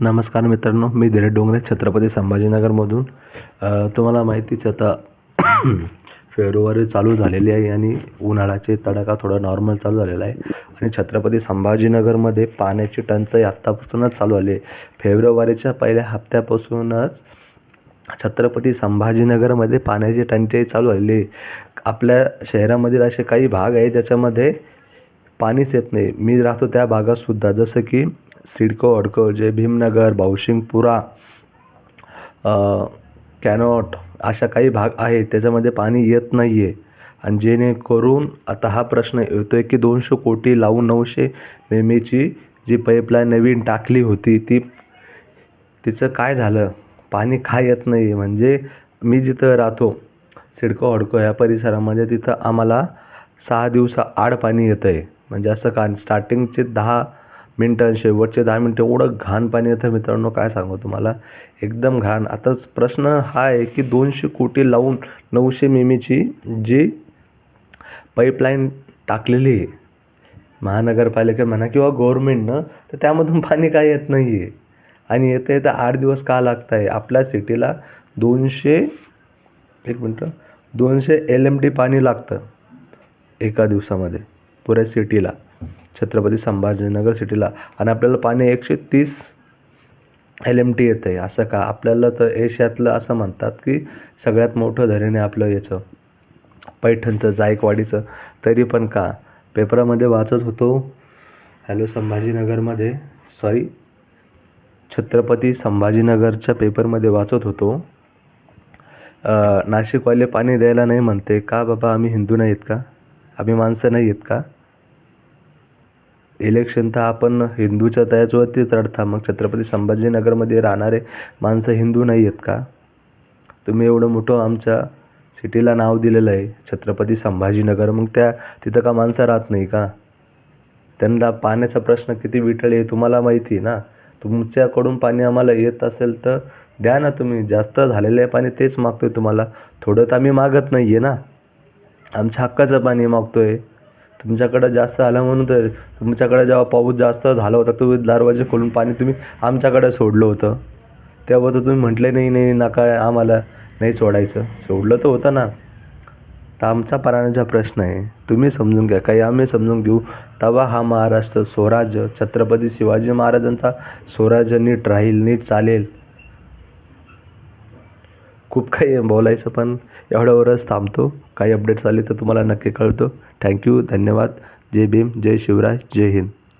नमस्कार मित्रांनो मी धीरज डोंगरे छत्रपती संभाजीनगरमधून. तुम्हाला माहितीच आता फेब्रुवारी चालू झालेली आहे आणि उन्हाळ्याचे तडाखा थोडा नॉर्मल चालू झालेला आहे. आणि छत्रपती संभाजीनगरमध्ये पाण्याची टंचाई आत्तापासूनच चालू आली आहे. फेब्रुवारीच्या पहिल्या हप्त्यापासूनच छत्रपती संभाजीनगरमध्ये पाण्याची टंचाई चालू झालेली आहे. आपल्या शहरामधील असे काही भाग आहे ज्याच्यामध्ये पाणीच येत नाही. मी राहतो त्या भागातसुद्धा जसं की सिडको अडको जय भीमनगर भावशिंगपुरा कॅनॉट अशा काही भाग आहेत त्याच्यामध्ये पाणी येत नाही आहे आणि जेणेकरून आता हा प्रश्न येतो आहे की दोनशे कोटी लावून नऊशे मेमेची जी पाईपलाईन नवीन टाकली होती ती तिचं काय झालं? पाणी का येत नाही आहे म्हणजे मी जिथं राहतो सिडको हडको या परिसरामध्ये तिथं आम्हाला सहा दिवसा आड पाणी येतं आहे म्हणजे असं का स्टार्टिंगचे दहा मिनटं शेवटचे दहा मिनटं एवढं घाण पाणी येतं मित्रांनो काय सांगू तुम्हाला? एकदम घाण. आताच प्रश्न हा आहे की दोनशे कोटी लावून नऊशे मिमीची जी पाईपलाईन टाकलेली आहे महानगरपालिका म्हणा किंवा गव्हर्मेंटनं तर त्यामधून पाणी काय येत नाही आहे आणि येतं येतं आठ दिवस का लागत आहे आपल्या सिटीला दोनशे एक मिनटं दोनशे एल एम टी पाणी लागतं एका दिवसामध्ये पुऱ्या सिटीला. छत्रपती संभाजीनगर सिटीला. आणि आपल्याला पाणी एकशे तीस एल एम टी येतं आहे असं का? आपल्याला तर एशियातलं असं म्हणतात की सगळ्यात मोठं धरण आहे आपलं याचं. पैठणचं जायकवाडीचं. तरी पण का? पेपरामध्ये वाचत होतो. हॅलो संभाजीनगरमध्ये. सॉरी छत्रपती संभाजीनगरच्या पेपरमध्ये वाचत होतो. नाशिकवाले पाणी द्यायला नाही म्हणते. का बाबा? आम्ही हिंदू नाही आहेत का? आम्ही माणसं नाही आहेत का? इलेक्शन तर आपण हिंदूच्या त्याच्यावरतीच लढता मग छत्रपती संभाजीनगरमध्ये राहणारे माणसं हिंदू नाही आहेत का? तुम्ही एवढं मोठं आमच्या सिटीला नाव दिलेलं आहे छत्रपती संभाजीनगर. मग त्या तिथं का माणसं राहत नाही का? त्यांना पाण्याचा प्रश्न किती विटळ आहे तुम्हाला माहिती आहे ना? तुमच्याकडून पाणी आम्हाला येत असेल तर द्या ना तुम्ही. जास्त झालेलं आहे पाणी तेच मागतो आहे तुम्हाला. थोडं तर आम्ही मागत नाही आहे ना. आमच्या हक्काचं पाणी मागतो आहे तुमच्याकडं जास्त आलं म्हणून तर तुमच्याकडं जेव्हा पाऊस जास्त झाला होता तुम्ही दरवाजे खोलून पाणी तुम्ही आमच्याकडे सोडलं होतं. तेव्हा तर तुम्ही म्हटले नाही नाही नका आम्हाला नाही सोडायचं. सोडलं तर होतं ना. तर आमचा पाण्याचा प्रश्न आहे. तुम्ही समजून घ्या. काही आम्ही समजून घेऊ. तेव्हा हा महाराष्ट्र स्वराज्य. छत्रपती शिवाजी महाराजांचा स्वराज्य नीट राहील नीट चालेल. खूप काही बोलायचं पण एवढ्यावरच थांबतो. काही अपडेट्स आले तर तुम्हाला नक्की कळतो. थँक्यू धन्यवाद. जय भीम जय शिवराय जय हिंद.